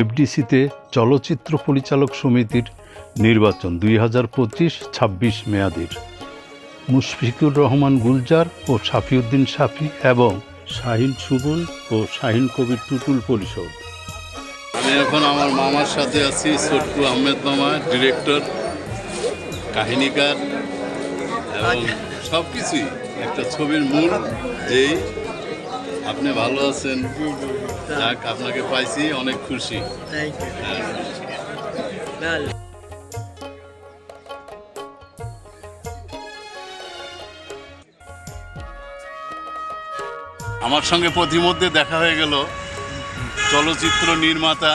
এফডিসিতে চলচ্চিত্র পরিচালক সমিতির নির্বাচন দুই হাজার পঁচিশ ছাব্বিশ মেয়াদের। মুশফিকুর রহমান গুলজার ও সাফিউদ্দিন সাফি এবং শাহিন সুবুল ও শাহিন কবির টুটুল পরিষদ। আমি এখন আমার মামার সাথে আছি ছোট্টু আহমেদ মামা, ডিরেক্টর, কাহিনীকার এবং সব কিছুই একটা ছবির মূল যেই আপনি ভালো আছেন? যাক আপনাকে পাইছি অনেক খুশি। হ্যাঁ। আমার সঙ্গে প্রতিমধ্যে দেখা হয়ে গেল চলচ্চিত্র নির্মাতা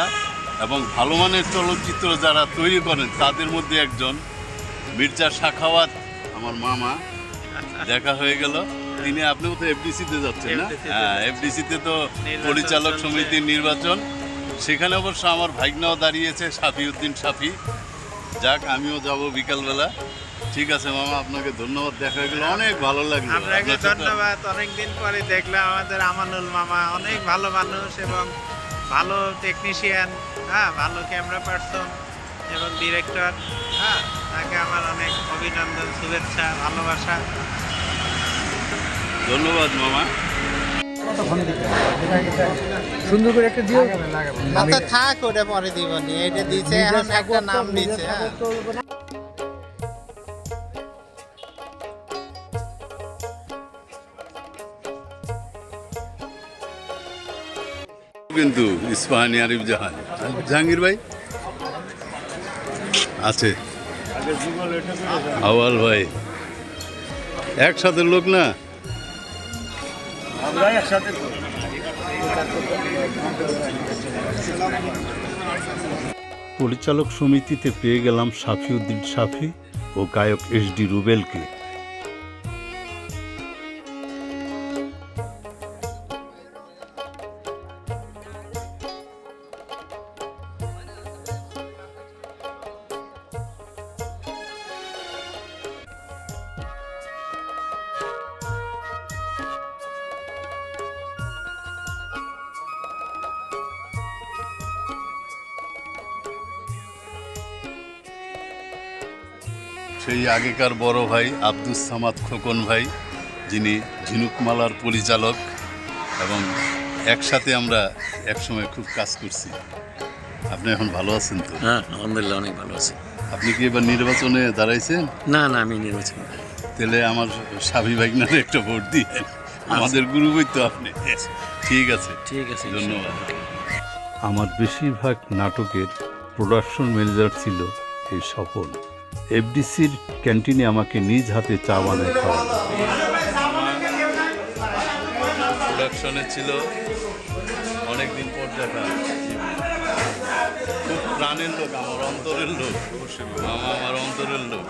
এবং ভালো মানের চলচ্চিত্র যারা তৈরি করেন তাদের মধ্যে একজন মির্জা শাখাওয়াত আমার মামা। দেখা হয়ে গেল। তিনি আপনিও তো এফডিসিতে যাচ্ছেন না? হ্যাঁ এফডিসিতে তো পরিচালক সমিতির নির্বাচন। সেখানে অবশ্য আমার ভাইগনাও দাঁড়িয়েছে সাফিউদ্দিন সাফি। যাক আমিও যাব বিকালবেলা। ঠিক আছে মামা আপনাকে ধন্যবাদ দেখা গেল। অনেক ভালো লাগল। আপনাকে ধন্যবাদ অনেকদিন পরে দেখলাম আমাদের আমানুল মামা। অনেক ভালো মানুষ এবং ভালো টেকনিশিয়ান হ্যাঁ ভালো ক্যামেরা পার্সন এবং ডিরেক্টর হ্যাঁ তাকে আমার অনেক অভিনন্দন শুভেচ্ছা ভালোবাসা। ধন্যবাদ মামা। সুন্দর করে একটা দিও। আচ্ছা থাক ওটা পরে দিবনি এটা দিছে এখন একটা নাম দিছে। কিন্তু ইস্পাহানি আরিফ জাহান। জাহাঙ্গীর ভাই? আছে। আওয়াল ভাই। একসাথে লোক না? পরিচালক সমিতিতে পেয়ে গেলাম সাফিউদ্দিন সাফি ও গায়ক এস ডি রুবেলকে। সেই আগেকার বড় ভাই আব্দুস সামাদ খোকন ভাই যিনি ঝিনুকমালার পরিচালক এবং একসাথে আমরা একসময় খুব কাজ করছি। আপনি এখন ভালো আছেন তো? হ্যাঁ আলহামদুলিল্লাহ অনেক ভালো আছে। আপনি কি এবার নির্বাচনে দাঁড়াইছেন? না না আমি নির্বাচন তাহলে আমার স্বামী ভাইগনার একটা ভোট দিয়ে আমাদের গুরুবই তো আপনি। ঠিক আছে। ঠিক আছে ধন্যবাদ। আমার বেশিরভাগ নাটকের প্রোডাকশন ম্যানেজার ছিল এই সফল। এফডিসির ক্যান্টিনে আমাকে নিজ হাতে চা বানায় খাওয়ানো প্রোডাকশনে ছিল অনেক দিন পর দেখা। খুব প্রাণের লোক, আমার অন্তরের লোক। আমার অন্তরের লোক।